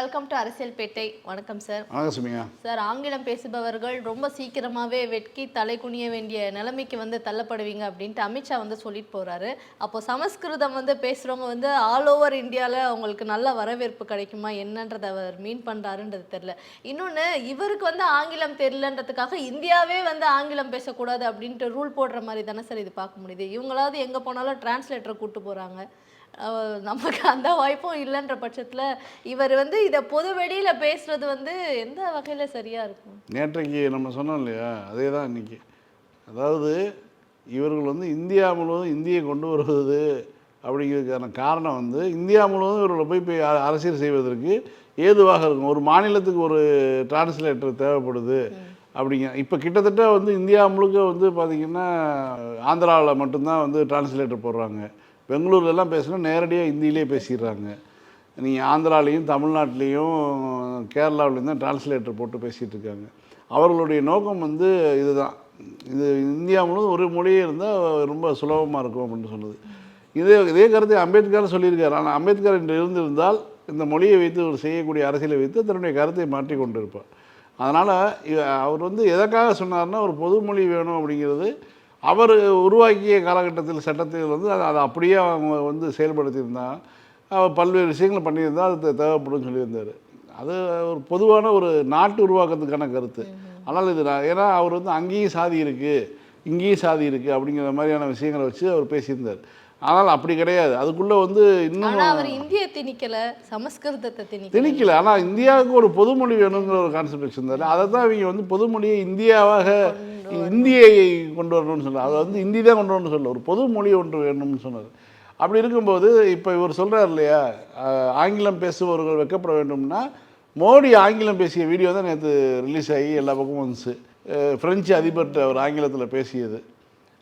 Welcome to அரசியல் பேட்டை வணக்கம் sir வணக்கம் சுமியா. சார் ஆங்கிலம் பேசுபவர்கள் ரொம்ப சீக்கிரமாவே வெட்கி தலை குனிய வேண்டிய நிலைமைக்கு வந்து தள்ளப்படுவீங்க அப்படின்ட்டு அமித்ஷா வந்து சொல்லிட்டு போறாரு. அப்போ சமஸ்கிருதம் வந்து பேசுறவங்க வந்து ஆல் ஓவர் இந்தியாவில் அவங்களுக்கு நல்ல வரவேற்பு கிடைக்குமா? என்னன்றதை அவர் மீன் பண்றாருன்றது தெரியல. இன்னொன்று இவருக்கு வந்து ஆங்கிலம் தெரியலன்றதுக்காக இந்தியாவே வந்து ஆங்கிலம் பேசக்கூடாது அப்படின்ட்டு ரூல் போடுற மாதிரி தானே சார் இது பார்க்க முடியுது. இவங்களாவது எங்கே போனாலும் டிரான்ஸ்லேட்டரை கூட்டு போகிறாங்க நமக்கு அந்த வாய்ப்பும் இல்லைன்ற பட்சத்தில் இவர் வந்து இதை பொது வெளியில் பேசுகிறது வந்து எந்த வகையில் சரியாக இருக்கும்? நேற்றைக்கு நம்ம சொன்னோம் இல்லையா? அதே தான் இன்றைக்கி அதாவது இவர்கள் வந்து இந்தியா முழுவதும் இந்தியை கொண்டு வருவது அப்படிங்கிறதுக்கான காரணம் வந்து இந்தியா முழுவதும் இவர்களை போய் போய் அரசியல் செய்வதற்கு ஏதுவாக இருக்கும். ஒரு மாநிலத்துக்கு ஒரு டிரான்ஸ்லேட்டர் தேவைப்படுது அப்படிங்க இப்போ கிட்டத்தட்ட வந்து இந்தியா முழுக்க வந்து பார்த்திங்கன்னா ஆந்திராவில் மட்டும்தான் வந்து டிரான்ஸ்லேட்டர் போடுறாங்க. பெங்களூர்லலாம் பேசுனா நேரடியாக ஹிந்தியிலே பேசிடுறாங்க. நீங்கள் ஆந்திராலேயும் தமிழ்நாட்டிலையும் கேரளாவிலையும் தான் டிரான்ஸ்லேட்டர் போட்டு பேசிகிட்டு இருக்காங்க அவர்களுடைய நோக்கம் வந்து இதுதான். இது இந்தியா முழுவதும் ஒரு மொழியே இருந்தால் ரொம்ப சுலபமாக இருக்கும் அப்படின்னு சொல்லுது இதே இதே கருத்தை அம்பேத்கர் சொல்லியிருக்கார். ஆனால் அம்பேத்கர் இன்று இருந்திருந்தால் இந்த மொழியை வைத்து ஒரு செய்யக்கூடிய அரசியலை வைத்து தன்னுடைய கருத்தை மாற்றி கொண்டிருப்பார் அதனால் அவர் வந்து எதற்காக சொன்னார்னா ஒரு பொது மொழி வேணும் அப்படிங்கிறது அவர் உருவாக்கிய காலகட்டத்தில் சட்டத்தில் வந்து அதை அதை அப்படியே அவங்க வந்து செயல்படுத்தியிருந்தாங்க அவர் பல்வேறு விஷயங்கள் பண்ணியிருந்தா அது தே- தேவைப்படும்னு சொல்லியிருந்தார். அது ஒரு பொதுவான ஒரு நாட்டு உருவாக்கத்துக்கான கருத்து. ஆனால் இது நான் ஏன்னா அவர் வந்து அங்கேயும் சாதி இருக்குது இங்கேயும் சாதி இருக்குது அப்படிங்கிற மாதிரியான விஷயங்களை வச்சு அவர் பேசியிருந்தார். ஆனால் அப்படி கிடையாது. அதுக்குள்ளே வந்து இன்னும் அவர் இந்திய திணிக்கல சமஸ்கிருதத்தை திணிக்கல. திணிக்கல. ஆனால் இந்தியாவுக்கு ஒரு பொதுமொழி வேணுங்கிற ஒரு கான்செப்ட் வச்சுருந்தாரு. அதை தான் இவங்க வந்து பொதுமொழியை இந்தியாவாக இந்தியை கொண்டு வரணும்னு சொன்னார். அதை வந்து இந்தி தான் கொண்டு வரணும்னு சொல்லல ஒரு பொதுமொழி ஒன்று வேணும்னு சொன்னார். அப்படி இருக்கும்போது இப்போ இவர் சொல்கிறார் இல்லையா ஆங்கிலம் பேசுபவர்கள் வெக்கப்பட வேண்டும்னா மோடி ஆங்கிலம் பேசிய வீடியோ தான் நேற்று ரிலீஸ் ஆகி எல்லா பக்கமும் வந்துச்சு. அஹ், பிரெஞ்சு அதிபர்கிட்ட அவர் ஆங்கிலத்தில் பேசியது.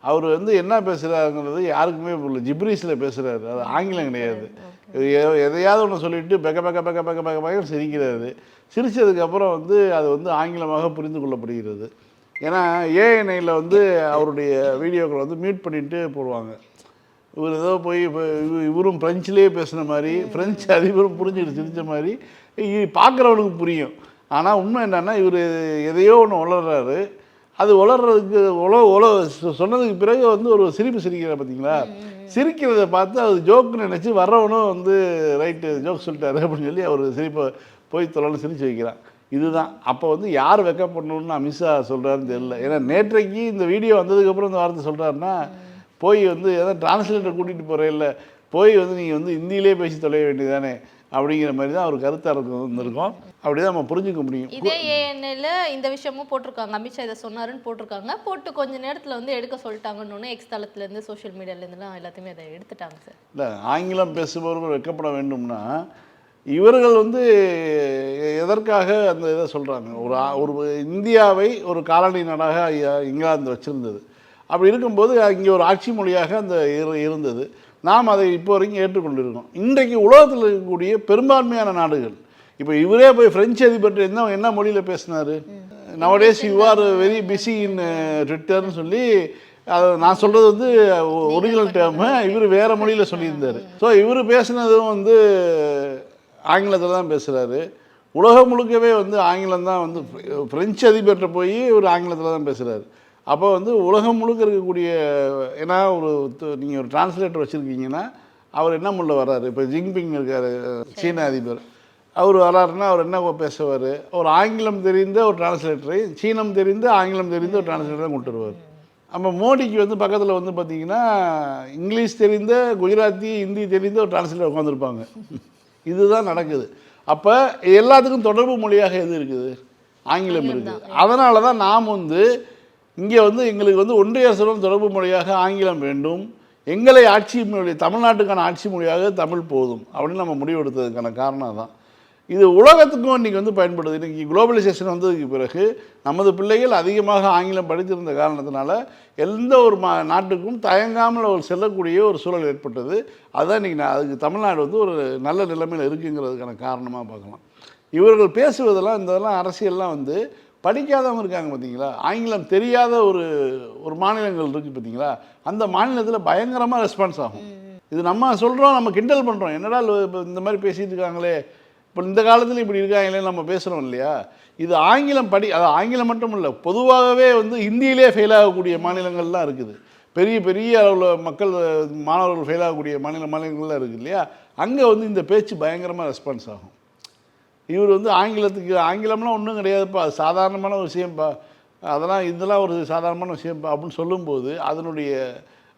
அவர் வந்து என்ன பேசுகிறாருங்கிறது யாருக்குமே புரியல. ஜிப்ரீஸில் பேசுகிறாரு அது ஆங்கிலம் கிடையாது. எதையாவது ஒன்று சொல்லிட்டு பெக்க பெக்க பெக்க பெக்க பெக்க பெக்க சிரிக்கிறாரு. சிரித்ததுக்கப்புறம் வந்து அது வந்து ஆங்கிலமாக புரிந்து கொள்ளப்படுகிறது. ஏன்னா ஏஎன்ஐயில் வந்து அவருடைய வீடியோக்களை வந்து மியூட் பண்ணிட்டு போடுவாங்க. இவர் ஏதோ போய் இப்போ இவ- இவரும் பிரெஞ்சிலே பேசுன மாதிரி பிரெஞ்சு அதிபரும் புரிஞ்சுட்டு சிரித்த மாதிரி பார்க்குறவனுக்கு புரியும். ஆனால் உண்மை என்னன்னா இவர் எதையோ ஒன்று வளர்றாரு. அது வளர்றதுக்கு உல உல சொன்னதுக்கு பிறகு வந்து ஒரு சிரிப்பு சிரிக்கிற பார்த்தீங்களா சிரிக்கிறத பார்த்து அது ஜோக்குன்னு நினச்சி வர்றவனும் வந்து ரைட்டு ஜோக் சொல்லிட்டாரு அப்படின்னு சொல்லி அவர் சிரிப்பை போய் தொலைன்னு சிரிச்சு வைக்கிறான். இதுதான். அப்போ வந்து யார் வெக்கப்படணும்னு அமித்ஷா சொல்கிறாருன்னு தெரியல. ஏன்னா நேற்றைக்கு இந்த வீடியோ வந்ததுக்கப்புறம் இந்த வார்த்தை சொல்கிறாருன்னா போய் வந்து ஏதாவது டிரான்ஸ்லேட்டர் கூட்டிகிட்டு போகிறே இல்லை போய் வந்து நீங்கள் வந்து ஹிந்தியிலே பேசி தொலைய வேண்டியதானே அப்படிங்கிற மாதிரி தான் அவர் கருத்தாக இருந்திருக்கோம். அப்படி தான் நம்ம புரிஞ்சுக்க முடியும். இதே ஏஎன்எல்ல இந்த விஷயமும் போட்டிருக்காங்க. அமித்ஷா இதை சொன்னாருன்னு போட்டிருக்காங்க. போட்டு கொஞ்ச நேரத்துல வந்து எடுக்க சொல்லிட்டாங்கன்னு எக்ஸ் தளத்துல இருந்து சோஷியல் மீடியால இருந்துலாம் எல்லாத்தையுமே அதை எடுத்துட்டாங்க சார். இல்லை ஆங்கிலம் பேசுபவர்கள் வெட்கப்பட வேண்டும்னா இவர்கள் வந்து எதற்காக அந்த இதை சொல்கிறாங்க ஒரு ஒரு இந்தியாவை ஒரு காலனி நாடாக இங்கிலாந்து வச்சுருந்தது. அப்படி இருக்கும்போது இங்கே ஒரு ஆட்சி மொழியாக அந்த இரு- இருந்தது. நாம் அதை இப்போ வரைக்கும் ஏற்றுக்கொண்டிருக்கோம். இன்றைக்கு உலகத்தில் இருக்கக்கூடிய பெரும்பான்மையான நாடுகள் இப்போ இவரே போய் பிரெஞ்சு அதிபர் என்ன என்ன மொழியில் பேசினாரு? Nowadays you are very busy in ட்விட்டர்னு சொல்லி அதை நான் சொல்கிறது வந்து ஒரிஜினல் டேர்மு இவர் வேறு மொழியில் சொல்லியிருந்தார். ஸோ இவர் பேசினதும் வந்து ஆங்கிலத்தில் தான் பேசுகிறாரு உலகம் முழுக்கவே வந்து ஆங்கிலம் தான் வந்து ஃப்ரெஞ்சு பிரெஞ்சு அதிபர்கிட்ட போய் ஒரு ஆங்கிலத்தில் தான் பேசுகிறாரு அப்போ வந்து உலகம் முழுக்க இருக்கக்கூடிய ஏன்னா ஒரு நீங்கள் ஒரு டிரான்ஸ்லேட்டர் வச்சுருக்கீங்கன்னா அவர் என்ன முள்ள வர்றாரு? இப்போ ஜிங்பிங் இருக்கார் சீன அதிபர். அவர் வராருன்னா அவர் என்ன பேசுவார்? ஒரு ஆங்கிலம் தெரிந்த ஒரு டிரான்ஸ்லேட்டரை சீனம் தெரிந்த ஆங்கிலம் தெரிந்த ஒரு டிரான்ஸ்லேட்டரை கொண்டு வருவார். நம்ம மோடிக்கு வந்து பக்கத்தில் வந்து பார்த்தீங்கன்னா இங்கிலீஷ் தெரிந்த குஜராத்தி ஹிந்தி தெரிந்த ஒரு டிரான்ஸ்லேட்டர் உட்காந்துருப்பாங்க இதுதான் நடக்குது. அப்போ எல்லாத்துக்கும் தொடர்பு மொழியாக எது இருக்குது? ஆங்கிலம் இருக்குது. அதனால தான் நாம் வந்து இங்கே வந்து எங்களுக்கு வந்து ஒன்றிய அரசுடன் தொடர்பு மொழியாக ஆங்கிலம் வேண்டும். எங்களை ஆட்சி மொழி தமிழ்நாட்டுக்கான ஆட்சி மொழியாக தமிழ் போதும் அப்படின்னு நம்ம முடிவெடுத்ததுக்கான காரணம் தான் இது உலகத்துக்கும் இன்றைக்கி வந்து பயன்படுது. இன்றைக்கி குளோபலைசேஷன் வந்ததுக்கு பிறகு நமது பிள்ளைகள் அதிகமாக ஆங்கிலம் படித்திருந்த காரணத்தினால எந்த ஒரு மா நாட்டுக்கும் தயங்காமல் ஒரு செல்லக்கூடிய ஒரு சூழல் ஏற்பட்டது. அதுதான் இன்றைக்கி நான் அதுக்கு தமிழ்நாடு வந்து ஒரு நல்ல நிலைமையில் இருக்குங்கிறதுக்கான காரணமாக பார்க்கலாம். இவர்கள் பேசுவதெல்லாம் இந்த இதெல்லாம் அரசியல்லாம் வந்து படிக்காதவங்க இருக்காங்க பார்த்தீங்களா ஆங்கிலம் தெரியாத ஒரு ஒரு மாநிலங்கள் இருக்குது பார்த்தீங்களா அந்த மாநிலத்தில் பயங்கரமாக ரெஸ்பான்ஸ் ஆகும். இது நம்ம சொல்கிறோம் நம்ம கிண்டல் பண்ணுறோம் என்னடா இப்ப இந்த மாதிரி பேசிட்டு இருக்காங்களே? இப்போ இந்த காலத்தில் இப்படி இருக்காங்களே நம்ம பேசுகிறோம் இல்லையா? இது ஆங்கிலம் படி அது ஆங்கிலம் மட்டும் இல்லை பொதுவாகவே வந்து ஹிந்தியிலே ஃபெயில் ஆகக்கூடிய மாநிலங்கள்லாம் இருக்குது. பெரிய பெரிய அளவில் மக்கள் மாணவர்கள் ஃபெயில் ஆகக்கூடிய மாநில மாநிலங்கள்லாம் இருக்குது இல்லையா? அங்கே வந்து இந்த பேச்சு பயங்கரமாக ரெஸ்பான்ஸ் ஆகும். இவர் வந்து ஆங்கிலத்துக்கு ஆங்கிலம்லாம் ஒன்றும் கிடையாதுப்பா அது சாதாரணமான ஒரு விஷயம்ப்பா அதெல்லாம் இதெல்லாம் ஒரு சாதாரணமான விஷயம்ப்பா அப்படின்னு சொல்லும்போது அதனுடைய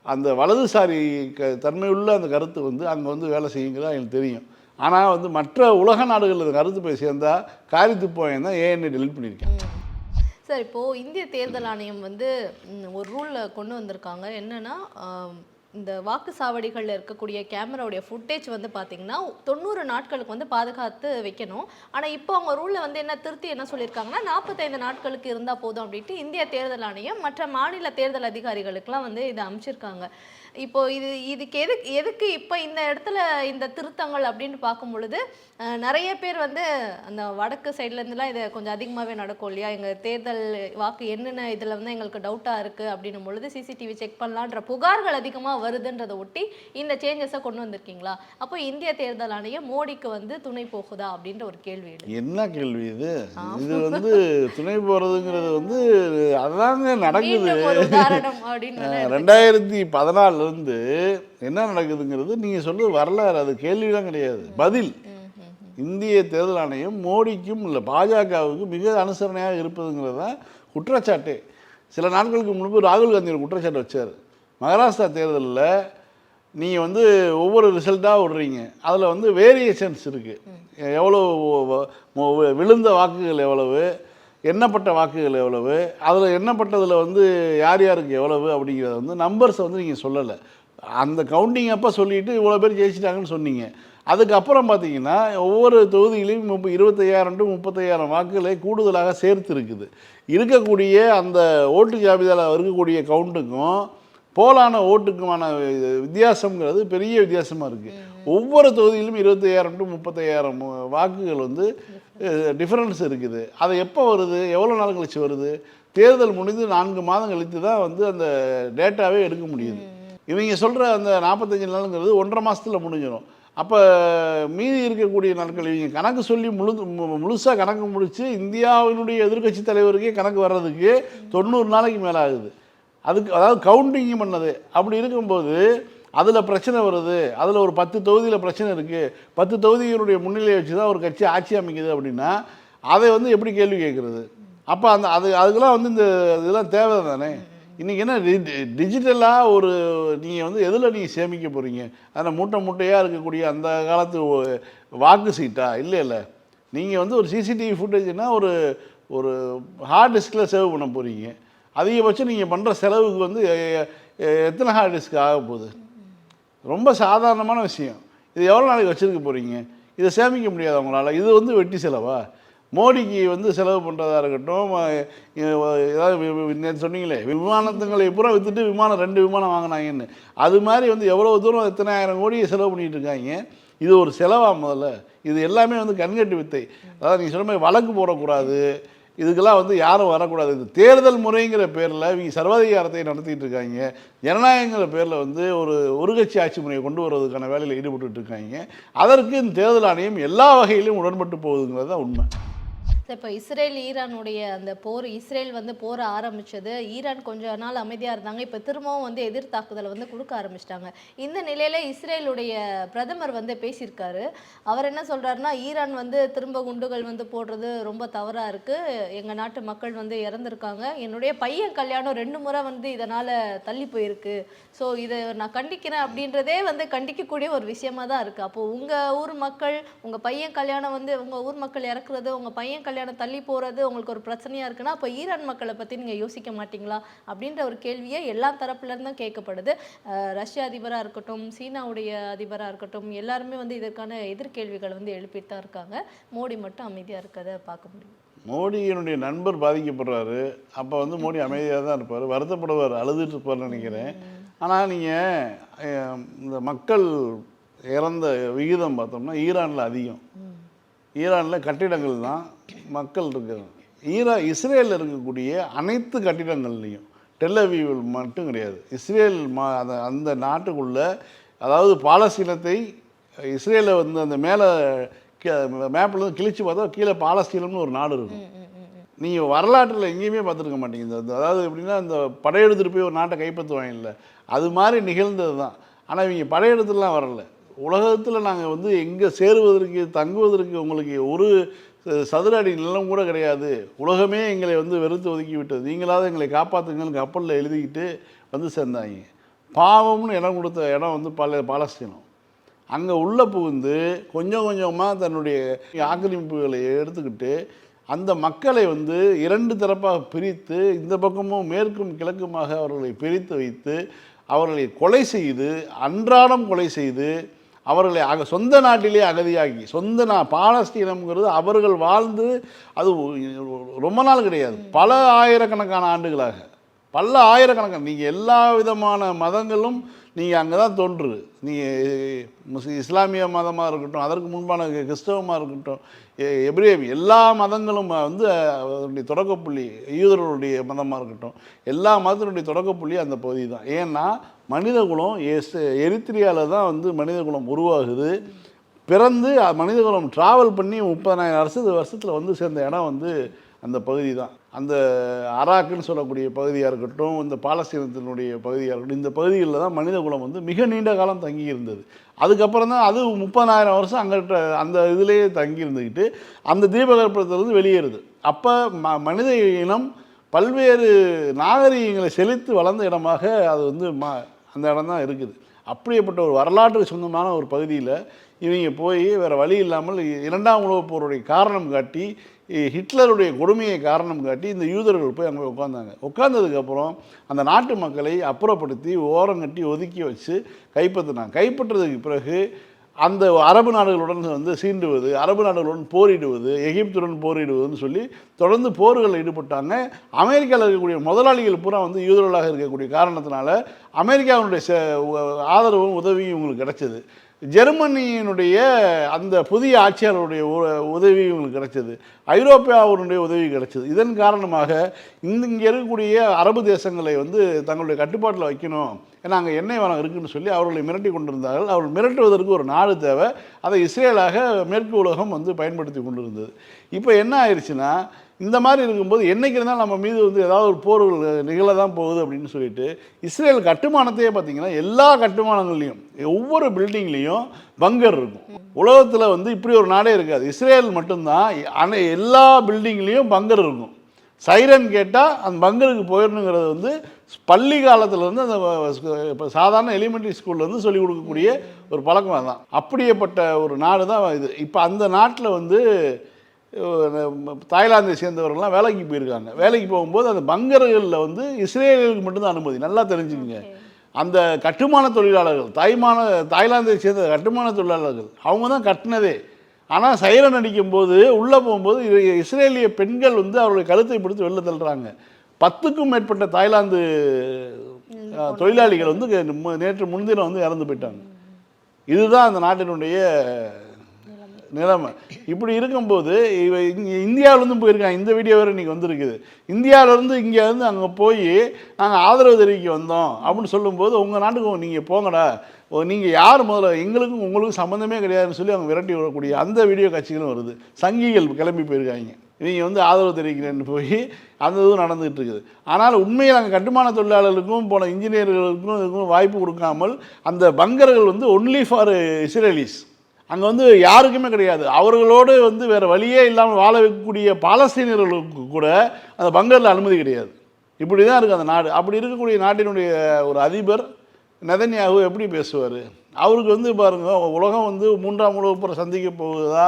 அந்த வலதுசாரி க தன்மையுள்ள அந்த கருத்து வந்து அங்கே வந்து வேலை செய்யுங்கிறது எனக்கு தெரியும். ஆனால் வந்து மற்ற உலக நாடுகளில் கருத்து போய் சேர்ந்தால் காரி துப்பாயம் தான் ஏஎன்ஐ டெலிட் பண்ணியிருக்கேன் சார் இப்போது இந்திய தேர்தல் ஆணையம் வந்து ஒரு ரூலில் கொண்டு வந்திருக்காங்க. என்னென்னா இந்த இந்த வாக்குச்சாவடிகளில் இருக்கக்கூடிய கேமராவுடைய ஃபுட்டேஜ் வந்து பார்த்தீங்கன்னா தொண்ணூறு நாட்களுக்கு வந்து பாதுகாத்து வைக்கணும். ஆனால் இப்போ அவங்க ரூலில் வந்து என்ன திருத்தி என்ன சொல்லியிருக்காங்கன்னா நாற்பத்தைந்து நாட்களுக்கு இருந்தால் போதும் அப்படின்ட்டு இந்திய தேர்தல் ஆணையம் மற்ற மாநில தேர்தல் அதிகாரிகளுக்கெலாம் வந்து இதை அமைச்சிருக்காங்க. இப்போ இது இதுக்கு எதுக்கு எதுக்கு இப்போ இந்த இடத்துல இந்த திருத்தங்கள் அப்படின்னு பார்க்கும் பொழுது நிறைய பேர் வந்து அந்த வடக்கு சைட்லேருந்துலாம் இதை கொஞ்சம் அதிகமாகவே நடக்கும் இல்லையா? எங்கள் தேர்தல் வாக்கு என்னென்ன இதில் வந்து எங்களுக்கு டவுட்டாக இருக்குது அப்படின்னும் பொழுது சிசிடிவி செக் பண்ணலான்ற புகார்கள் அதிகமாக வருதுன்றதை ஒட்டி இந்த சேஞ்சஸை கொண்டு வந்திருக்கீங்களா? அப்போ இந்திய தேர்தல் ஆணையம் மோடிக்கு வந்து துணை போகுதா அப்படின்ற ஒரு கேள்வி என்ன கேள்வி இது? இது வந்து துணை போகிறதுங்கிறது வந்து அதாங்க நடக்குது. மீண்டும் ஒரு உதாரணம் அப்படின்னு என்ன நடக்குதுங்கிறது நீங்கள் சொல்றது வரலாறு அது கேள்விலாம் கிடையாது. பதில். இந்திய தேர்தல் ஆணையம் மோடிக்கும் இல்லை பாஜகவுக்கு மிக அனுசரணையாக இருப்பதுங்கிறது தான் குற்றச்சாட்டே. சில நாட்களுக்கு முன்பு ராகுல் காந்தி ஒரு குற்றச்சாட்டு வச்சார். மகாராஷ்டிரா தேர்தலில் நீங்கள் வந்து ஒவ்வொரு ரிசல்ட்டாக விடுறீங்க. அதில் வந்து வேரியேஷன்ஸ் இருக்குது எவ்வளோ விழுந்த வாக்குகள் எவ்வளவு எண்ணப்பட்ட வாக்குகள் எவ்வளவு? அதில் எண்ணப்பட்டதில் வந்து யார் யாருக்கு எவ்வளவு அப்படிங்கிறத வந்து நம்பர்ஸை வந்து நீங்கள் சொல்லலை. அந்த கவுண்டிங் அப்போ சொல்லிட்டு இவ்வளோ பேர் ஜெயிச்சிட்டாங்கன்னு சொன்னீங்க. அதுக்கப்புறம் பார்த்தீங்கன்னா ஒவ்வொரு தொகுதியிலையும் முப்ப இருபத்தையாயிரம் டு முப்பத்தையாயிரம் வாக்குகளை கூடுதலாக சேர்த்து இருக்குது இருக்கக்கூடிய அந்த ஓட்டு ஜாபிதாவில் இருக்கக்கூடிய கவுண்ட்டுக்கும் போலான ஓட்டுக்குமான வித்தியாசம்ங்கிறது பெரிய வித்தியாசமாக இருக்குது ஒவ்வொரு தொகுதியிலும் இருபத்தையாயிரம் டு முப்பத்தையாயிரம் வாக்குகள் வந்து டிஃப்ரென்ஸ் இருக்குது. அது எப்போ வருது? எவ்வளோ நாள் கழிச்சு வருது? தேர்தல் முடிந்து நான்கு மாதம் கழித்து தான் வந்து அந்த டேட்டாவே எடுக்க முடியுது. இவங்க சொல்கிற அந்த நாற்பத்தஞ்சு நாளுங்கிறது ஒன்றரை மாதத்தில் முடிஞ்சிடும் அப்போ மீதி இருக்கக்கூடிய நாட்கள் இவங்க கணக்கு சொல்லி முழு முழுசாக கணக்கு முடித்து இந்தியாவினுடைய எதிர்க்கட்சி தலைவருக்கே கணக்கு வர்றதுக்கு தொண்ணூறு நாளைக்கு மேலே ஆகுது அதுக்கு அதாவது கவுண்டிங் பண்ணது. அப்படி இருக்கும்போது அதில் பிரச்சனை வருது. அதில் ஒரு பத்து தொகுதியில் பிரச்சனை இருக்குது பத்து தொகுதிகளுடைய முன்னிலையை வச்சு தான் ஒரு கட்சி ஆட்சி அமைக்குது அப்படின்னா அதை வந்து எப்படி கேள்வி கேட்குறது? அப்போ அந்த அது அதுக்கெல்லாம் வந்து இந்த இதெல்லாம் தேவை தானே இன்றைக்கி என்ன டிஜிட்டலாக ஒரு நீங்கள் வந்து எதில் நீங்கள் சேமிக்க போகிறீங்க அதில் மூட்டை மூட்டையாக இருக்கக்கூடிய அந்த காலத்து வாக்கு சீட்டா? இல்லை இல்லை நீங்கள் வந்து ஒரு சிசிடிவி ஃபுட்டேஜ்னால் ஒரு ஒரு ஹார்ட் டிஸ்கில் சேவ் பண்ண போகிறீங்க அதிகபட்சம் நீங்கள் பண்ணுற செலவுக்கு வந்து எத்தனை ஹார்ட் டிஸ்க் ஆக போகுது? ரொம்ப சாதாரணமான விஷயம். இது எவ்வளோ நாளைக்கு வச்சுருக்க போகிறீங்க இதை சேமிக்க முடியாது அவங்களால இது வந்து வெட்டி செலவா? மோடிக்கு வந்து செலவு பண்ணுறதா இருக்கட்டும் ஏதாவது நேற்று சொன்னீங்களே விமானத்துங்களை பூரா விற்றுட்டு விமானம் ரெண்டு விமானம் வாங்கினாங்கன்னு. அது மாதிரி வந்து எவ்வளோ தூரம் எத்தனை ஆயிரம் கோடி செலவு பண்ணிகிட்டு இருக்காங்க? இது ஒரு செலவாக முதல்ல? இது எல்லாமே வந்து கண்கட்டு வித்தை. அதாவது நீங்கள் சொன்ன மாதிரி வழக்கு போடக்கூடாது. இதுக்கெல்லாம் வந்து யாரும் வரக்கூடாது. இது தேர்தல் முறைங்கிற பேரில் இவங்க சர்வாதிகாரத்தை நடத்திட்டு இருக்காங்க. ஜனநாயகங்கிற பேரில் வந்து ஒரு ஒரு கட்சி ஆட்சி முறையை கொண்டு வருவதற்கான வேலையில் ஈடுபட்டுட்டு இருக்காங்க. அதற்கு இந்த தேர்தல் ஆணையம் எல்லா வகையிலும் உடன்பட்டு போகுதுங்கிறது தான் உண்மை. இப்போ இஸ்ரேல் ஈரானுடைய அந்த போர் இஸ்ரேல் வந்து போர ஆரம்பிச்சது. ஈரான் கொஞ்ச நாள் அமைதியாக இருந்தாங்க. இப்போ திரும்பவும் வந்து எதிர் தாக்குதலை வந்து கொடுக்க ஆரம்பிச்சிட்டாங்க. இந்த நிலையில் இஸ்ரேலுடைய பிரதமர் வந்து பேசியிருக்காரு. அவர் என்ன சொல்கிறாருன்னா ஈரான் வந்து திரும்ப குண்டுகள் வந்து போடுறது ரொம்ப தவறாக இருக்குது எங்கள் நாட்டு மக்கள் வந்து இறந்துருக்காங்க. என்னுடைய பையன் கல்யாணம் ரெண்டு முறை வந்து இதனால் தள்ளி போயிருக்கு. ஸோ இதை நான் கண்டிக்கிறேன் அப்படின்றதே வந்து கண்டிக்கக்கூடிய ஒரு விஷயமா தான் இருக்குது அப்போது உங்கள் ஊர் மக்கள் உங்கள் பையன் கல்யாணம் வந்து உங்கள் ஊர் மக்கள் இறக்குறது உங்கள் பையன் கல்யாணம் தள்ளி போறது உங்களுக்கு ஒரு பிரச்சனையா இருக்குன்னா அப்போ ஈரான் மக்களை பத்தி நீங்க யோசிக்க மாட்டீங்களா? அப்படின்ற ஒரு கேள்வியை எல்லா தரப்புல இருந்தும் கேட்கப்படுது. ரஷ்ய அதிபரா இருக்கட்டும் சீனாவுடைய அதிபரா இருக்கட்டும் எல்லாருமே வந்து இதற்கான எதிர்கேள்விகளை வந்து எழுப்பிட்டு தான் இருக்காங்க. மோடி மட்டும் அமைதியா இருக்கதை பார்க்க முடியும். மோடியினுடைய நண்பர் பாதிக்கப்படுறாரு. அப்போ வந்து மோடி அமைதியாக தான் இருப்பார். வருத்தப்படுவார் அழுதுட்டு இருப்பார்னு நினைக்கிறேன். ஆனால் நீங்கள் இந்த மக்கள் இறந்த விகிதம் பார்த்தோம்னா ஈரானில் அதிகம். ஈரானில் கட்டிடங்கள் தான் மக்கள் இருக்கிறாங்க ஈரா இஸ்ரேலில் இருக்கக்கூடிய அனைத்து கட்டிடங்கள்லையும் டெல்லவீவில் மட்டும் கிடையாது. இஸ்ரேல் மா அந்த அந்த நாட்டுக்குள்ள அதாவது பாலஸ்தீனத்தை இஸ்ரேலை வந்து அந்த மேலே மேப்பில் இருந்து கிழிச்சு பார்த்தா கீழே பாலஸ்தீனம்னு ஒரு நாடு இருக்கும். நீங்கள் வரலாற்றில் எங்கேயுமே பார்த்துருக்க மாட்டீங்க. இந்த இந்த- அதாவது எப்படின்னா இந்த படையெடுத்துட்டு போய் ஒரு நாட்டை கைப்பற்றுவாங்க இல்லை அது மாதிரி நிகழ்ந்தது தான் ஆனால் இவங்க படையெடுத்துலாம் வரல. உலகத்தில் நாங்கள் வந்து எங்கே சேருவதற்கு தங்குவதற்கு உங்களுக்கு ஒரு சதுர அடி நிலம் கூட கிடையாது. உலகமே எங்களை வந்து வெறுத்து ஒதுக்கி விட்டது நீங்களாவது எங்களை காப்பாற்றுங்கன்னு கப்பலில் எழுதிக்கிட்டு வந்து சேர்ந்தாங்க. பாவம்னு இடம் கொடுத்த இடம் வந்து பால பாலஸ்தீனம். அங்கே உள்ளே புகுந்து கொஞ்சம் கொஞ்சமாக தன்னுடைய ஆக்கிரமிப்புகளை எடுத்துக்கிட்டு அந்த மக்களை வந்து இரண்டு தரப்பாக பிரித்து இந்த பக்கமும் மேற்கும் கிழக்குமாக அவர்களை பிரித்து வைத்து அவர்களை கொலை செய்து அன்றாடம் கொலை செய்து அவர்களை அக சொந்த நாட்டிலே அகதியாகி சொந்த நா பாலஸ்தீனம்ங்கிறது அவர்கள் வாழ்ந்து அது ரொம்ப நாள் கிடையாது. பல ஆயிரக்கணக்கான ஆண்டுகளாக. பல ஆயிரக்கணக்கான நீங்கள் எல்லா விதமான மதங்களும் நீங்கள் அங்கே தான் தோன்று நீங்கள் முஸ்லி இஸ்லாமிய மதமாக இருக்கட்டும் அதற்கு முன்பான கிறிஸ்தவமாக இருக்கட்டும் எ- எல்லா மதங்களும் வந்து அதனுடைய தொடக்கப்புள்ளி யூதர்களுடைய மதமாக இருக்கட்டும் எல்லா மதத்தினுடைய தொடக்கப்புள்ளி அந்த பகுதி தான். ஏன்னா மனிதகுலம் எஸ் எரித்திரியாவில் தான் வந்து மனிதகுலம் உருவாகுது. பிறந்து மனிதகுலம் ட்ராவல் பண்ணி முப்பதாயிரம் வருஷத்து வருஷத்தில் வந்து சேர்ந்த இடம் வந்து அந்த பகுதி தான். அந்த அராக்குன்னு சொல்லக்கூடிய பகுதியாக இருக்கட்டும் இந்த பாலஸ்தீனத்தினுடைய பகுதியாக இருக்கட்டும் இந்த பகுதிகளில் தான் மனித குலம் வந்து மிக நீண்ட காலம் தங்கி இருந்தது. அதுக்கப்புறம் தான் அது முப்பதாயிரம் வருஷம் அங்கிட்ட அந்த இதுலேயே தங்கி இருந்துக்கிட்டு அந்த தீபகற்பத்திலிருந்து வெளியேறுது. அப்போ ம மனித இனம் பல்வேறு நாகரிகங்களை செழித்து வளர்ந்த இடமாக அது வந்து மா அந்த இடம் தான் இருக்குது. அப்படியேப்பட்ட ஒரு வரலாற்று சொந்தமான ஒரு பகுதியில் இவங்க போய் வேறு வழி இல்லாமல் இரண்டாம் உலகப் போருடைய காரணம் காட்டி ஹிட்லருடைய கொடுமையை காரணம் காட்டி இந்த யூதர்கள் போய் அங்கே உட்காந்தாங்க உட்காந்ததுக்கப்புறம் அந்த நாட்டு மக்களை அப்புறப்படுத்தி ஓரங்கட்டி ஒதுக்கி வச்சு கைப்பற்றினாங்க. கைப்பற்றதுக்கு பிறகு அந்த அரபு நாடுகளுடன் வந்து சீண்டுவது அரபு நாடுகளுடன் போரிடுவது எகிப்துடன் போரிடுவதுன்னு சொல்லி தொடர்ந்து போர்களில் ஈடுபட்டாங்க. அமெரிக்காவில் இருக்கக்கூடிய முதலாளிகள் பூரா வந்து யூதர்களாக இருக்கக்கூடிய காரணத்தினால அமெரிக்காவினுடைய ச ஆதரவும் உதவியும் இவங்களுக்கு கிடச்சிது. ஜெர்மனியினுடைய அந்த புதிய ஆட்சியாளருடைய உ- உதவி இவங்களுக்கு கிடைச்சது. ஐரோப்பியாவினுடைய உதவி கிடைச்சது. இதன் காரணமாக இந்த இங்கே இருக்கக்கூடிய அரபு தேசங்களை வந்து தங்களுடைய கட்டுப்பாட்டில் வைக்கணும். ஏன்னா அங்கே எண்ணெய் வளம் இருக்குன்னு சொல்லி அவர்களை மிரட்டி கொண்டிருந்தார்கள். அவர்கள் மிரட்டுவதற்கு ஒரு நாடு தேவை. அதை இஸ்ரேலாக மேற்கு உலகம் வந்து பயன்படுத்தி கொண்டிருந்தது. இப்போ என்ன ஆயிடுச்சுன்னா இந்த மாதிரி இருக்கும்போது என்றைக்கு இருந்தாலும் நம்ம மீது வந்து ஏதாவது ஒரு போர்கள் நிகழ தான் போகுது அப்படின்னு சொல்லிட்டு இஸ்ரேல் கட்டுமானத்தையே பார்த்தீங்கன்னா எல்லா கட்டுமானங்கள்லையும் ஒவ்வொரு பில்டிங்லேயும் பங்கர் இருக்கும். உலகத்தில் வந்து இப்படி ஒரு நாடே இருக்காது. இஸ்ரேல் மட்டும்தான் அனை எல்லா பில்டிங்லேயும் பங்கர் இருக்கும். சைரன் கேட்டால் அந்த பங்கருக்கு போயிடணுங்கிறது வந்து பள்ளி காலத்துலேருந்து அந்த இப்போ சாதாரண எலிமெண்ட்ரி ஸ்கூல்லேருந்து சொல்லிக் கொடுக்கக்கூடிய ஒரு பழக்கம் தான் அப்படியேப்பட்ட ஒரு நாடு தான் இது. இப்போ அந்த நாட்டில் வந்து தாய்லாந்தை சேர்ந்தவர்கள்லாம் வேலைக்கு போயிருக்காங்க. வேலைக்கு போகும்போது அந்த பங்கர்களில் வந்து இஸ்ரேலுக்கு மட்டும்தான் அனுமதி. நல்லா தெரிஞ்சுக்கங்க. அந்த கட்டுமான தொழிலாளர்கள் தாய்மான தாய்லாந்தை சேர்ந்த கட்டுமான தொழிலாளர்கள் அவங்க தான் கட்டினதே. ஆனால் சைரன் அடிக்கும்போது உள்ளே போகும்போது இஸ்ரேலிய பெண்கள் வந்து அவருடைய கழுத்தை பிடித்து வெளில தள்ளுறாங்க. பத்துக்கும் மேற்பட்ட தாய்லாந்து தொழிலாளிகள் வந்து நேற்று முன்தினம் வந்து இறந்து போயிட்டாங்க. இதுதான் அந்த நாட்டினுடைய நிலைமை. இப்படி இருக்கும்போது இவ இங்கே இந்தியாவிலேருந்து போயிருக்காங்க. இந்த வீடியோ வேறு இன்றைக்கி வந்திருக்குது. இந்தியாவிலேருந்து இங்கேருந்து அங்கே போய் நாங்கள் ஆதரவு தெரிவிக்க வந்தோம் அப்படின்னு சொல்லும்போது உங்கள் நாட்டுக்கு நீங்கள் போங்கடா. நீங்கள் யார் முதல்ல? எங்களுக்கும் உங்களுக்கும் சம்மந்தமே கிடையாதுன்னு சொல்லி அவங்க விரட்டி விடக்கூடிய அந்த வீடியோ காட்சிகளும் வருது. சங்கிகள் கிளம்பி போயிருக்காங்க. நீங்கள் வந்து ஆதரவு தெரிவிக்கிறேன்னு போய் அந்த இதுவும் நடந்துகிட்டு இருக்குது. ஆனால் உண்மையில் அங்கே கட்டுமான தொழிலாளர்களுக்கும் போன இன்ஜினியர்களுக்கும் இதுக்கும் வாய்ப்பு கொடுக்காமல் அந்த பங்கர்கள் வந்து ஒன்லி ஃபார் இஸ்ரேலிஸ் அங்கே வந்து யாருக்குமே கிடையாது. அவர்களோடு வந்து வேறு வழியே இல்லாமல் வாழ வைக்கக்கூடிய பாலஸ்தீனியர்களுக்கு கூட அந்த பங்கரில் அனுமதி கிடையாது. இப்படி தான் இருக்குது அந்த நாடு. அப்படி இருக்கக்கூடிய நாட்டினுடைய ஒரு அதிபர் நெதன்யாகு எப்படி பேசுவார்? அவருக்கு வந்து பாருங்க உலகம் வந்து மூன்றாம் உலகப் சந்திக்க போகுதா?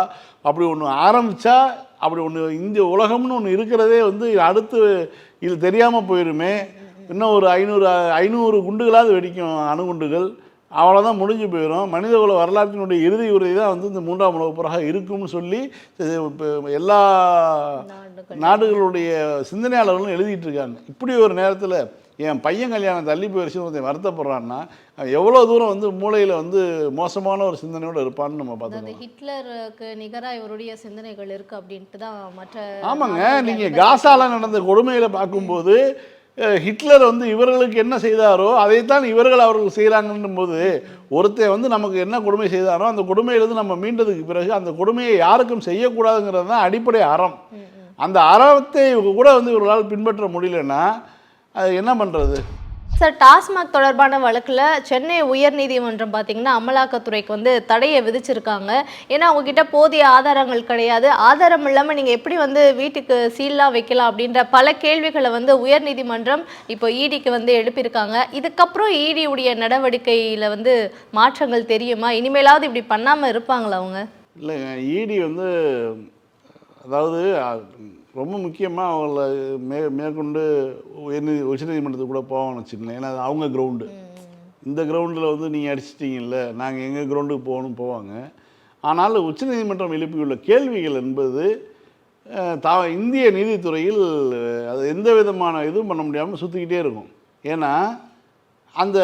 அப்படி ஒன்று ஆரம்பித்தா அப்படி ஒன்று இந்திய உலகம்னு ஒன்று இருக்கிறதே வந்து அடுத்து இது தெரியாமல் போயிடுமே இன்னும் ஒரு ஐநூறு ஐநூறு குண்டுகளாவது வெடிக்கும் அணுகுண்டுகள். அவ்வளோதான் முடிஞ்சு போயிடும் மனிதகுல வரலாற்றினுடைய இறுதி உரை தான் வந்து இந்த மூன்றாம் உலகப் போராக இருக்கும்னு சொல்லி எல்லா நாடுகள். நாடுகளுடைய சிந்தனையாளர்களும் எழுதிட்டு இருக்காங்க. இப்படி ஒரு நேரத்தில் என் பையன் கல்யாணம் தள்ளி போயிடுச்சுன்னு ஒருத்தன் வருத்தப்படுறான்னா எவ்வளோ தூரம் வந்து மூளையில் வந்து மோசமான ஒரு சிந்தனையோடு இருப்பான்னு நம்ம பார்த்துக்கலாம். ஹிட்லருக்கு நிகரா இவருடைய சிந்தனைகள் இருக்கு அப்படின்ட்டு தான் மற்ற ஆமாங்க நீங்கள் காசால நடந்த கொடுமைகளை பார்க்கும்போது ஹிட்லர் வந்து இவர்களுக்கு என்ன செய்தாரோ அதைத்தான் இவர்கள் அவர்கள் செய்கிறாங்கன்னும் போது ஒருத்தன் வந்து நமக்கு என்ன கொடுமை செய்தாரோ அந்த கொடுமையிலிருந்து நம்ம மீண்டதுக்கு பிறகு அந்த கொடுமையை யாருக்கும் செய்யக்கூடாதுங்கிறது தான் அடிப்படை அறம். அந்த அறத்தை கூட வந்து இவர்களால் பின்பற்ற முடியலன்னா அது என்ன பண்ணுறது சார் டாஸ்மாக் தொடர்பான வழக்கில் சென்னை உயர்நீதிமன்றம் பார்த்தீங்கன்னா அமலாக்கத்துறைக்கு வந்து தடையை விதிச்சிருக்காங்க. ஏன்னா அவங்கக்கிட்ட போதிய ஆதாரங்கள் கிடையாது. ஆதாரம் இல்லாமல் நீங்கள் எப்படி வந்து வீட்டுக்கு சீலாக வைக்கலாம் அப்படின்ற பல கேள்விகளை வந்து உயர்நீதிமன்றம் இப்போ இடிக்கு வந்து எழுப்பியிருக்காங்க. இதுக்கப்புறம் இடியுடைய உடைய நடவடிக்கையில் வந்து மாற்றங்கள் தெரியுமா? இனிமேலாவது இப்படி பண்ணாமல் இருப்பாங்களா அவங்க? இல்லைங்க இடி வந்து அதாவது ரொம்ப முக்கியமாக அவங்கள மே மேற்கொண்டு உயர்நீதி உச்சநீதிமன்றத்துக்கு கூட போவாங்கன்னு வச்சுக்கங்களேன். ஏன்னா அது அவங்க கிரவுண்டு இந்த கிரவுண்டில் வந்து நீங்கள் அடிச்சிட்டிங்கல்ல நாங்கள் எங்கள் கிரவுண்டுக்கு போகணும் போவாங்க. ஆனால் உச்சநீதிமன்றம் எழுப்பியுள்ள கேள்விகள் என்பது தா இந்திய நீதித்துறையில் அது எந்த விதமான இதுவும் பண்ண முடியாமல் சுற்றிக்கிட்டே இருக்கும். ஏன்னா அந்த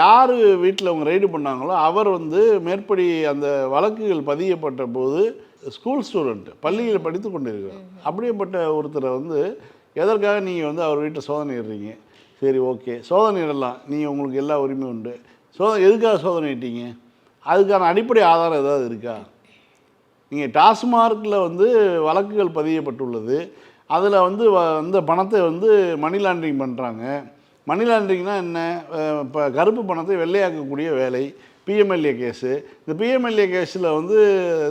யார் வீட்டில் அவங்க ரைடு பண்ணாங்களோ அவர் வந்து மேற்படி அந்த வழக்குகள் பதியப்பட்ட போது ஸ்கூல் ஸ்டூடெண்ட் பள்ளியில் படித்து கொண்டிருக்கிறார். அப்படியேப்பட்ட ஒருத்தரை வந்து எதற்காக நீங்கள் வந்து அவர் வீட்டை சோதனை இடுறீங்க சரி ஓகே. சோதனை இடலாம் நீங்கள் உங்களுக்கு எல்லா உரிமையும் உண்டு. சோதனை எதுக்காக சோதனை இட்டீங்க அதுக்கான அடிப்படை ஆதாரம் ஏதாவது இருக்கா? நீங்கள் டாஸ்மார்க்கில் வந்து வழக்குகள் பதியப்பட்டுள்ளது. அதில் வந்து வ- அந்த பணத்தை வந்து மணி லாண்ட்ரிங் பண்ணுறாங்க மணி லாண்ட்ரிங்னா என்ன? இப்போ கருப்பு பணத்தை வெள்ளையாக்கக்கூடிய வேலை. PMLA case. இந்த பிஎம்எல்ஏ கேஸில் வந்து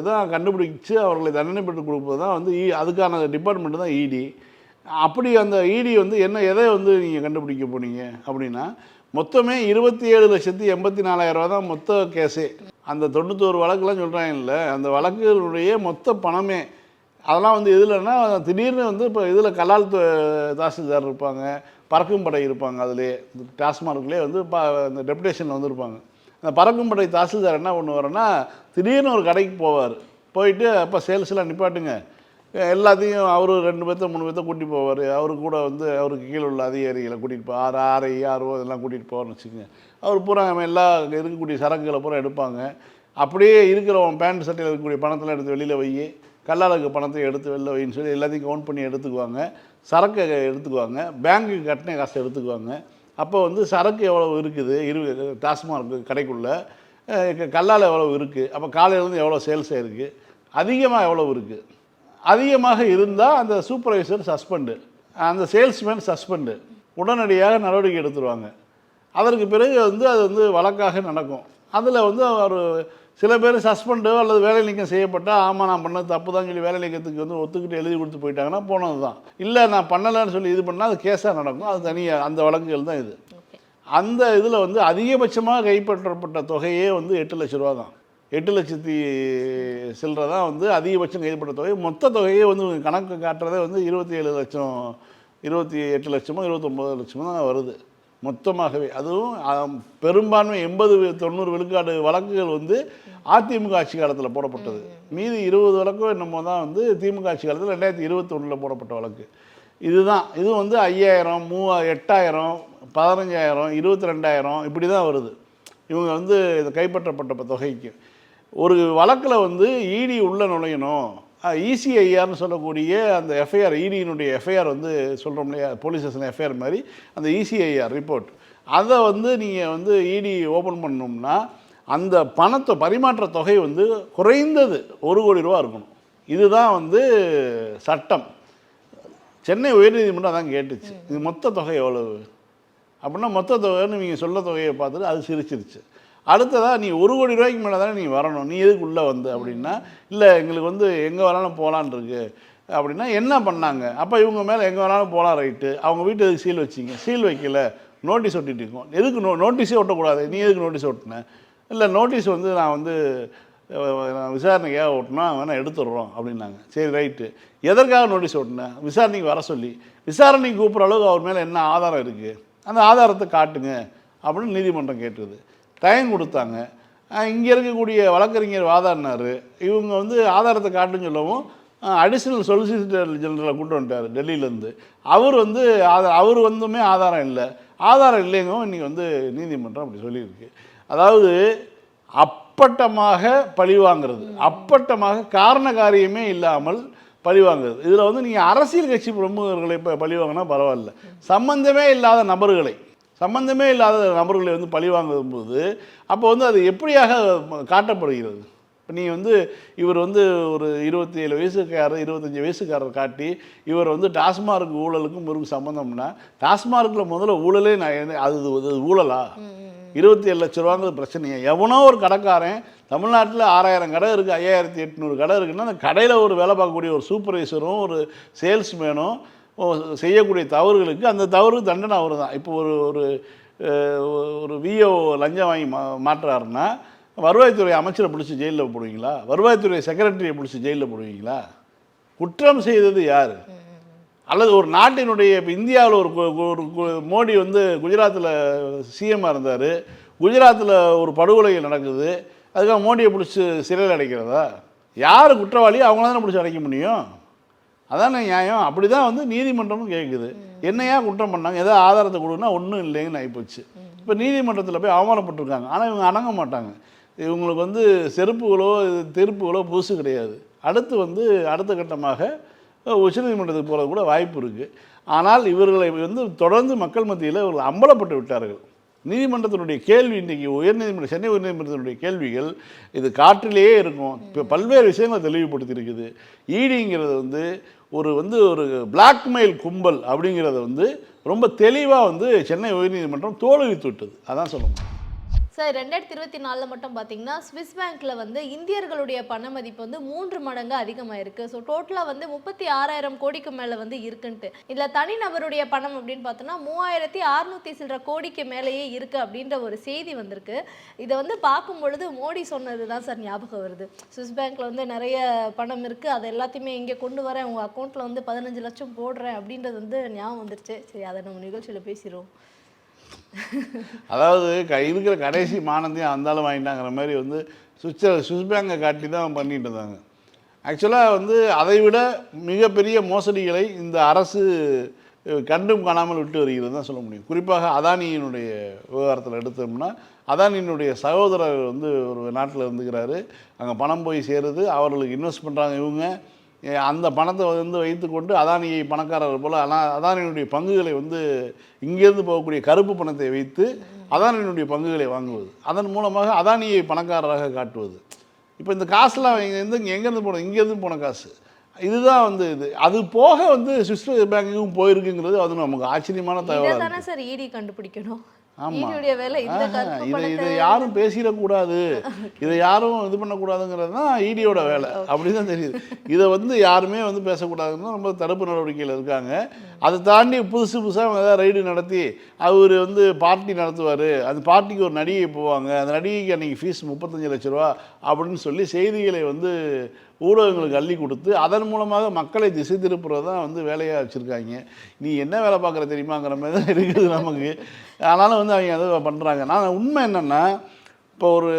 தான் கண்டுபிடிச்சு அவர்களை தண்டனை பெற்று கொடுப்பது தான் வந்து இ அதுக்கான டிபார்ட்மெண்ட்டு தான் இடி அப்படி அந்த இடி வந்து என்ன எதை வந்து நீங்கள் கண்டுபிடிக்க போனீங்க அப்படின்னா மொத்தமே இருபத்தி ஏழு லட்சத்தி எண்பத்தி நாலாயிரம் ரூபா தான் மொத்த கேஸே. அந்த தொண்ணூத்தோரு வழக்குலாம் சொல்கிறாங்கல்ல அந்த வழக்குகளுடைய மொத்த பணமே. அதெல்லாம் வந்து எதுலன்னா திடீர்னு வந்து இப்போ இதில் கலால் தாசில்தார் இருப்பாங்க பறக்கும் படை இருப்பாங்க அதிலே டாஸ்மார்க்லேயே வந்து ப இந்த டெபுடேஷனில் வந்திருப்பாங்க. அந்த பறக்கும்படை தாசில்தார் என்ன பண்ணுவார்னா திடீர்னு ஒரு கடைக்கு போவார். போயிட்டு அப்போ சேல்ஸ்லாம் நிப்பாட்டுங்க. எல்லாத்தையும் அவர் ரெண்டு பேர்த்த மூணு பேர்த்த கூட்டிட்டு போவார். அவர் கூட வந்து அவருக்கு கீழே உள்ள அதிகாரிகளை கூட்டிகிட்டு போ ஆறு ஆறு ஆர்ஓ இதெல்லாம் கூட்டிகிட்டு போவார்னு வச்சுக்கோங்க. அவர் பூரா எல்லா இருக்கக்கூடிய சரக்குகளை பூரா எடுப்பாங்க. அப்படியே இருக்கிறவன் பேண்ட் சட்டையில் இருக்கக்கூடிய பணத்தெல்லாம் எடுத்து வெளியில் வை. கல்லாளுக்கு பணத்தை எடுத்து வெளில வைன்னு சொல்லி எல்லாத்தையும் கவுண்ட் பண்ணி எடுத்துக்குவாங்க. சரக்கை எடுத்துக்குவாங்க. பேங்க்குக்கு கட்டின காசை எடுத்துக்குவாங்க. அப்போ வந்து சரக்கு எவ்வளோ இருக்குது? இரு டாஸ்மார்க் கடைக்குள்ளே. கல்லால் எவ்வளோ இருக்குது அப்போ காலையிலேருந்து எவ்வளோ சேல்ஸ் ஆயிருக்கு? அதிகமாக எவ்வளோ இருக்குது அதிகமாக இருந்தால் அந்த சூப்பர்வைசர் சஸ்பெண்டு அந்த சேல்ஸ்மேன் சஸ்பெண்டு உடனடியாக நடவடிக்கை எடுத்துருவாங்க. அதற்கு பிறகு வந்து அது வந்து வழக்காக நடக்கும். அதில் வந்து ஒரு சில பேர் சஸ்பெண்டோ அல்லது வேலை நீக்கம் செய்யப்பட்டால் ஆமாம் நான் பண்ணது தப்பு தான் சொல்லி வேலை நீக்கத்துக்கு வந்து ஒத்துக்கிட்டு எழுதி கொடுத்து போயிட்டாங்கன்னா போனது தான். இல்லை நான் பண்ணலைன்னு சொல்லி இது பண்ணால் அது கேஸாக நடக்கும். அது தனியாக அந்த வழக்குகள் தான் இது. அந்த இதில் வந்து அதிகபட்சமாக கைப்பற்றப்பட்ட தொகையே வந்து எட்டு லட்ச ரூபா தான். எட்டு லட்சத்தி சில்லறை தான் வந்து அதிகபட்சம் கைப்பற்ற தொகை. மொத்த தொகையே வந்து கணக்கு காட்டுறதே வந்து இருபத்தி ஏழு லட்சம் இருபத்தி எட்டு லட்சமோ இருபத்தொம்போது லட்சமோ தான் வருது. மொத்தமாகவே. அதுவும் பெரும்பான்மை எண்பது தொண்ணூறு விழுக்காடு வழக்குகள் வந்து அதிமுக ஆட்சி காலத்தில் போடப்பட்டது. மீதி இருபது வழக்கும் என்னமோ தான் வந்து திமுக ஆட்சி காலத்தில் ரெண்டாயிரத்தி இருபத்தொன்னில் போடப்பட்ட வழக்கு. இதுதான் இது வந்து ஐயாயிரம் மூவா எட்டாயிரம் பதினஞ்சாயிரம் இருபத்தி ரெண்டாயிரம் இப்படி தான் வருது. இவங்க வந்து இது கைப்பற்றப்பட்ட தொகைக்கு. ஒரு வழக்கில் வந்து இடி உள்ளே நுழையணும். இசிஐஆர்னு சொல்லக்கூடிய அந்த எஃப்ஐஆர் இடியினுடைய எஃப்ஐஆர் வந்து சொல்கிறோம் இல்லையா? போலீஸ் ஸ்டேஷன் எஃப்ஐஆர் மாதிரி அந்த இசிஐஆர் ரிப்போர்ட் அதை வந்து நீங்கள் வந்து இடி ஓப்பன் பண்ணோம்னா அந்த பணத்தை பரிமாற்ற தொகை வந்து குறைந்தது ஒரு கோடி ரூபா இருக்கணும். இதுதான் வந்து சட்டம். சென்னை உயர்நீதிமன்றம் அதான் கேட்டுச்சு. இது மொத்த தொகை எவ்வளவு? அப்படின்னா மொத்த தொகைன்னு நீங்கள் சொல்ல தொகையை பார்த்துட்டு அது சிரிச்சிருச்சு. அடுத்ததாக நீ ஒரு கோடி ரூபாய்க்கு மேலே தானே நீ வரணும். நீ எதுக்கு உள்ளே வந்து அப்படின்னா இல்லை எங்களுக்கு வந்து எங்கே வேணாலும் போகலான் இருக்கு. அப்படின்னா என்ன பண்ணாங்க? அப்போ இவங்க மேலே எங்கே வேணாலும் போகலாம் ரைட்டு அவங்க வீட்டு எதுக்கு சீல் வச்சிங்க? சீல் வைக்கல. நோட்டீஸ் ஒட்டிட்டு இருக்கோம். எதுக்கு நோ நோட்டீஸே ஒட்டக்கூடாது. நீ எதுக்கு நோட்டீஸ் ஒட்டினேன் இல்லை நோட்டீஸ் வந்து நான் வந்து நான் விசாரணைக்காக ஓட்டினா வேணால் எடுத்துடுறோம் அப்படின்னாங்க. சரி ரைட்டு எதற்காக நோட்டீஸ் ஓட்டினேன் விசாரணைக்கு வர சொல்லி. விசாரணைக்கு கூப்பிட்ற அளவுக்கு அவர் மேலே என்ன ஆதாரம் இருக்குது அந்த ஆதாரத்தை காட்டுங்க அப்படின்னு நீதிமன்றம் கேட்டது டைம் கொடுத்தாங்க. இங்கே இருக்கக்கூடிய வழக்கறிஞர் வாதாடினார். இவங்க வந்து ஆதாரத்தை காட்டுன்னு சொல்லவும் அடிஷ்னல் சொலிசிட்டர் ஜெனரலை கூட்டு வந்துட்டார் டெல்லியிலேருந்து. அவர் வந்து ஆதா அவர் வந்துமே ஆதாரம் இல்லை. ஆதாரம் இல்லைங்க இன்றைக்கி வந்து நீதிமன்றம் அப்படி சொல்லியிருக்கு. அதாவது அப்பட்டமாக பழி வாங்குறது. அப்பட்டமாக காரண காரியமே இல்லாமல் பழி வாங்குறது. இதில் வந்து நீங்கள் அரசியல் கட்சி பிரமுகர்களை இப்போ பழி வாங்கினா பரவாயில்ல. சம்பந்தமே இல்லாத நபர்களை. சம்பந்தமே இல்லாத நபர்களை வந்து பழி வாங்கும்போது அப்போ வந்து அது எப்படியாக காட்டப்படுகிறது? இப்போ நீ வந்து இவர் வந்து ஒரு இருபத்தி ஏழு வயசுக்காரர் இருபத்தஞ்சி வயசுக்காரர் காட்டி இவர் வந்து டாஸ்மார்க் ஊழலுக்கும் இவருக்கு சம்மந்தம்னா டாஸ்மார்க்கில் முதல்ல ஊழலே நான் என்ன- அது அது ஊழலா? இருபத்தி ஏழு லட்ச ரூபாங்கிறது பிரச்சனையா? எவனோ ஒரு கடைக்காரன் தமிழ்நாட்டில் ஆறாயிரம் கடை இருக்குது ஐயாயிரத்தி எட்நூறு கடை இருக்குன்னா அந்த கடையில் ஒரு வேலை பார்க்கக்கூடிய ஒரு சூப்பர்வைசரும் ஒரு சேல்ஸ்மேனும் செய்யக்கூடிய தவறுகளுக்கு அந்த தவறு தண்டனை அவர் தான் இப்போ ஒரு ஒரு ஒரு விஓ லஞ்சம் வாங்கி மா மாட்டுறாருன்னா வருவாய்த்துறை அமைச்சரை பிடிச்சி ஜெயிலில் போடுவீங்களா? வருவாய்த்துறை செக்ரட்டரியை பிடிச்சி ஜெயிலில் போடுவீங்களா? குற்றம் செய்தது யார்? அல்லது ஒரு நாட்டினுடைய இப்போ இந்தியாவில் ஒரு மோடி வந்து குஜராத்தில் சிஎம்மாக இருந்தார். குஜராத்தில் ஒரு படுகொலை நடக்குது. அதுக்காக மோடியை பிடிச்சி சிறையில் அடைக்கிறதா? யார் குற்றவாளி அவங்கள தானே பிடிச்சி அடைக்க முடியும். அதானே நியாயம்? அப்படி தான் வந்து நீதிமன்றமும் கேட்குது என்னையா குற்றம் பண்ணாங்க? ஏதோ ஆதாரத்தை கொடுன்னா ஒன்றும் இல்லைங்கன்னு ஆகிப்போச்சு இப்போ நீதிமன்றத்தில் போய் அவமானப்பட்டிருக்காங்க. ஆனால் இவங்க அடங்க மாட்டாங்க. இவங்களுக்கு வந்து செருப்புகளோ இது திருப்புகளோ புதுசு கிடையாது. அடுத்து வந்து அடுத்த கட்டமாக உச்சநீதிமன்றத்துக்கு போகிறது கூட வாய்ப்பு இருக்குது ஆனால் இவர்களை வந்து தொடர்ந்து மக்கள் மத்தியில் இவர்கள் அம்பலப்பட்டு விட்டார்கள். நீதிமன்றத்தினுடைய கேள்வி இன்றைக்கி உயர்நீதிமன்ற சென்னை உயர்நீதிமன்றத்தினுடைய கேள்விகள் இது காற்றிலேயே இருக்கும். இப்போ பல்வேறு விஷயங்களை தெளிவுபடுத்தி இருக்குது ஈடிங்கிறது வந்து ஒரு வந்து ஒரு பிளாக்மெயில் கும்பல் அப்படிங்கிறத வந்து ரொம்ப தெளிவாக வந்து சென்னை உயர்நீதிமன்றம் தோல்வித்து விட்டது. அதான் சொல்ல முடியும். சார் ரெண்டாயிரத்தி இருபத்தி நாலில் மட்டும் பார்த்தீங்கன்னா ஸ்விஸ் பேங்க்கில் வந்து இந்தியர்களுடைய பண மதிப்பு வந்து மூன்று மடங்கு அதிகமாயிருக்கு. ஸோ டோட்டலாக வந்து முப்பத்தி ஆறாயிரம் கோடிக்கு மேலே வந்து இருக்குன்ட்டு. இதில் தனிநபருடைய பணம் அப்படின்னு பார்த்தோன்னா மூவாயிரத்தி அறுநூத்தி சில்லற கோடிக்கு மேலேயே இருக்குது அப்படின்ற ஒரு செய்தி வந்திருக்கு. இதை வந்து பார்க்கும் பொழுது மோடி சொன்னது தான் சார் ஞாபகம் வருது. ஸ்விஸ் பேங்க்கில் வந்து நிறைய பணம் இருக்குது அது எல்லாத்தையுமே இங்கே கொண்டு வரேன். உங்கள் அக்கௌண்ட்டில் வந்து பதினஞ்சு லட்சம் போடுறேன் அப்படின்றது வந்து ஞாபகம் வந்துருச்சு. சரி அதை நம்ம நிகழ்ச்சியில் பேசிடுவோம். அதாவது க இருக்கிற கடைசி மானந்தையும் அந்தாலும் வாங்கிட்டாங்கிற மாதிரி வந்து சுவிட்ச சுவிஸ் பேங்கை காட்டி தான் பண்ணிட்டு இருந்தாங்க. ஆக்சுவலாக வந்து அதை விட மிகப்பெரிய மோசடிகளை இந்த அரசு கண்டும் காணாமல் விட்டு வருகிறது தான் சொல்ல முடியும். குறிப்பாக அதானியினுடைய விவகாரத்தில் எடுத்தோம்னா அதானியினுடைய சகோதரர் வந்து ஒரு நாட்டில் இருந்துக்கிறாரு. அங்கே பணம் போய் சேருது. அவர்களுக்கு இன்வெஸ்ட் பண்ணுறாங்க இவங்க. அந்த பணத்தை வந்து வைத்துக்கொண்டு அதானியை பணக்காரர் போல் ஆனால் அதானியினுடைய பங்குகளை வந்து இங்கேருந்து போகக்கூடிய கருப்பு பணத்தை வைத்து அதானியினுடைய பங்குகளை வாங்குவது. அதன் மூலமாக அதானியை பணக்காரராக காட்டுவது. இப்போ இந்த காசுலாம் இங்கேருந்து இங்கே எங்கேருந்து போனோம் இங்கேருந்து போன காசு. இதுதான் வந்து இது. அது போக வந்து சுவிஸ் பேங்குக்கும் போயிருக்குங்கிறது அது நமக்கு ஆச்சரியமான தானே சார் இடி கண்டுபிடிக்கணும்? ஆமா. ஈடியுடைய வேலை இதை யாரும் பேசிடக்கூடாது. இதை யாரும் இது பண்ணக்கூடாதுங்கிறது தான் ஈடியோட வேலை. அப்படி தான் தெரியுது. இதை வந்து யாருமே வந்து பேசக்கூடாதுன்னு ரொம்ப தடுப்பு நடவடிக்கையில் இருக்காங்க. அதை தாண்டி புதுசு புதுசாக ஏதாவது ரைடு நடத்தி அவர் வந்து பார்ட்டி நடத்துவார். அந்த பார்ட்டிக்கு ஒரு நடிகை போவாங்க. அந்த நடிகைக்கு அன்றைக்கி ஃபீஸ் முப்பத்தஞ்சு லட்ச ரூபா அப்படின்னு சொல்லி செய்திகளை வந்து ஊடகங்களுக்கு அள்ளி கொடுத்து அதன் மூலமாக மக்களை திசை திருப்புறது தான் வந்து வேலையாக வச்சுருக்காங்க. நீ என்ன வேலை பார்க்குற தெரியுமாங்கிற மாதிரி தான் இருக்குது நமக்கு. ஆனாலும் வந்து அவங்க அதை பண்ணுறாங்க நான் உண்மை என்னென்னா இப்போ ஒரு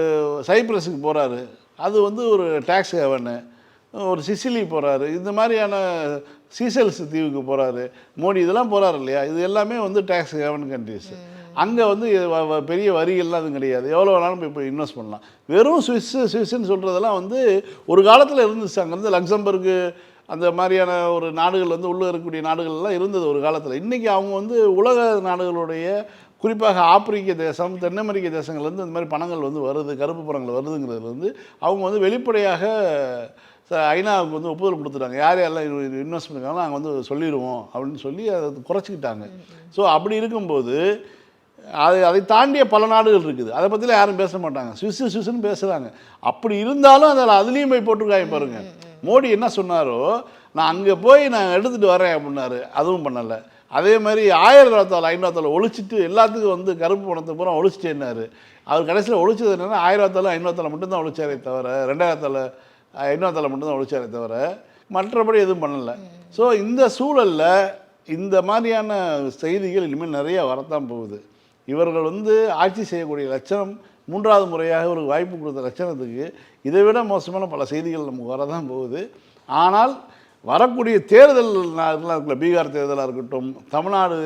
சைப்ரஸுக்கு போகிறாரு அது வந்து ஒரு டேக்ஸ் ஹெவனு ஒரு சிசிலி போகிறாரு இந்த மாதிரியான சீசல்ஸ் தீவுக்கு போகிறாரு மோடி இதெல்லாம் போகிறாரு இல்லையா? இது எல்லாமே வந்து டேக்ஸ் ஹெவன் கண்ட்ரிஸ் அங்கே வந்து பெரிய வரிகள்லாம் அதுவும் கிடையாது. எவ்வளோ வேணாலும் போய் இன்வெஸ்ட் பண்ணலாம். வெறும் சுவிஸ்ஸு சுவிஸ்ன்னு சொல்கிறதெல்லாம் வந்து ஒரு காலத்தில் இருந்துச்சு. அங்கேருந்து லக்சம்பர்கு அந்த மாதிரியான ஒரு நாடுகள் வந்து உள்ளே இருக்கக்கூடிய நாடுகள்லாம் இருந்தது ஒரு காலத்தில். இன்றைக்கி அவங்க வந்து உலக நாடுகளுடைய குறிப்பாக ஆப்பிரிக்க தேசம் தென் அமெரிக்க தேசங்கள்லேருந்து இந்த மாதிரி பணங்கள் வந்து வருது கருப்பு பணங்கள் வருதுங்கிறது வந்து அவங்க வந்து வெளிப்படையாக ஐநாவுக்கு வந்து ஒப்புதல் கொடுத்துட்டாங்க. யார் யாரெல்லாம் இன்வெஸ்ட் பண்ணிருக்காங்களோ நாங்கள் வந்து சொல்லிடுவோம் அப்படின்னு சொல்லி அதை குறைச்சிக்கிட்டாங்க. ஸோ அப்படி இருக்கும்போது அது அதை தாண்டிய பல நாடுகள் இருக்குது. அதை பற்றிலாம் யாரும் பேச மாட்டாங்க. சுவிஸ் சுவிஸ்ன்னு பேசுகிறாங்க அப்படி இருந்தாலும் அதில் அதுலேயும் போய் போட்டிருக்காங்க பாருங்க. மோடி என்ன சொன்னாரோ நான் அங்கே போய் நான் எடுத்துகிட்டு வரேன் அப்படின்னாரு. அதுவும் பண்ணலை. அதே மாதிரி ஆயிரம் ரூபாத்தாள் ஐநூறுத்தாள் ஒழிச்சிட்டு எல்லாத்துக்கும் வந்து கருப்பு பணத்தை பூரா ஒழிச்சிட்டேன்னாரு அவர் கடைசியில் ஒழிச்சது என்னன்னா ஆயிரத்தாள் ஐநூறுத்தாள் மட்டும்தான் ஒழிச்சாரே தவிர ரெண்டாயிரத்தாள் ஐநூறுத்தாள் மட்டும்தான் ஒழிச்சாரே தவிர மற்றபடி எதுவும் பண்ணலை. ஸோ இந்த சூழலில் இந்த மாதிரியான செய்திகள் இனிமேல் நிறைய வரத்தான் போகுது. இவர்கள் வந்து ஆட்சி செய்யக்கூடிய லட்சணம் மூன்றாவது முறையாக ஒரு வாய்ப்பு கொடுத்த லட்சணத்துக்கு இதை விட மோசமான பல செய்திகள் நமக்கு வரதான் போகுது. ஆனால் வரக்கூடிய தேர்தல் இருக்குல்ல பீகார் தேர்தலாக இருக்கட்டும் தமிழ்நாடு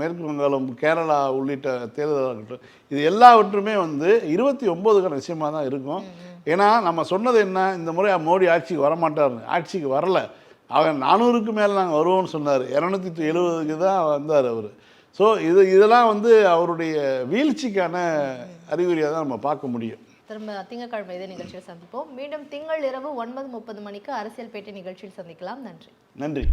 மேற்கு வங்காளம் கேரளா உள்ளிட்ட தேர்தலாக இருக்கட்டும் இது எல்லாவற்றுமே வந்து இருபத்தி ஒம்போதுக்கான விஷயமா தான் இருக்கும். ஏன்னா நம்ம சொன்னது என்ன? இந்த முறை மோடி ஆட்சிக்கு வரமாட்டார்னு ஆட்சிக்கு வரல. அவர் நானூறுக்கு மேலே நாங்கள் வருவோம்னு சொன்னார். இரநூத்தி எழுபதுக்கு தான் வந்தார் அவர். ஸோ இது இதெல்லாம் வந்து அவருடைய வீழ்ச்சிக்கான அறிகுறியாக தான் நம்ம பார்க்க முடியும். திரும்ப திங்கட்கிழமை இதே நிகழ்ச்சியில் சந்திப்போம். மீண்டும் திங்கள் இரவு ஒன்பது முப்பது மணிக்கு அரசியல் பேட்டை நிகழ்ச்சியில் சந்திக்கலாம். நன்றி. நன்றி.